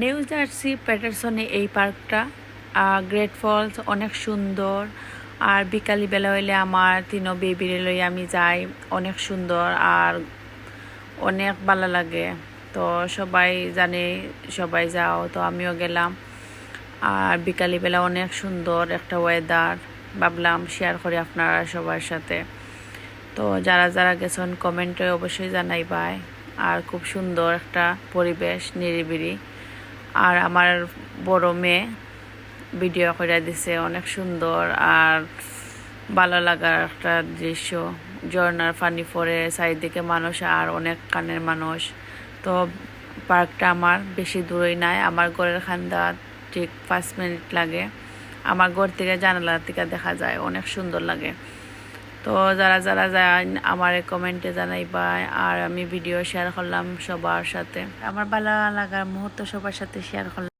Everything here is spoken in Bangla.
নিউ জার্সি, প্যাটারসনে এই পার্কটা। গ্রেট ফলস অনেক সুন্দর। আর বিকালি বেলা হইলে আমার তিনো বেবিরে লই আমি যাই, অনেক সুন্দর আর অনেক ভালো লাগে। তো সবাই জানে, সবাই যাও, তো আমিও গেলাম। আর বিকালি বেলা অনেক সুন্দর একটা ওয়েদার ভাবলাম শেয়ার করি আপনারা সবার সাথে। তো যারা যারা গেছেন কমেন্টে অবশ্যই জানাই জানাইবাই। আর খুব সুন্দর একটা পরিবেশ, নিরিবিলি। আর আমার বড় মেয়ে ভিডিও করে দিছে, অনেক সুন্দর আর ভালো লাগার একটা দৃশ্য। ঝর্নার পানি পড়ে, চারিদিকে মানুষ আর অনেক কানের মানুষ। তো পার্কটা আমার বেশি দূরেই নাই, আমার ঘরের খান্দা ঠিক পাঁচ মিনিট লাগে। আমার ঘর থেকে জানালা থেকে দেখা যায়, অনেক সুন্দর লাগে। তো যারা যারা যায় আমার কমেন্টে জানাইবা আর আমি ভিডিও শেয়ার করলাম সবার সাথে। আমার ভালো লাগার মুহূর্ত সবার সাথে শেয়ার করলাম।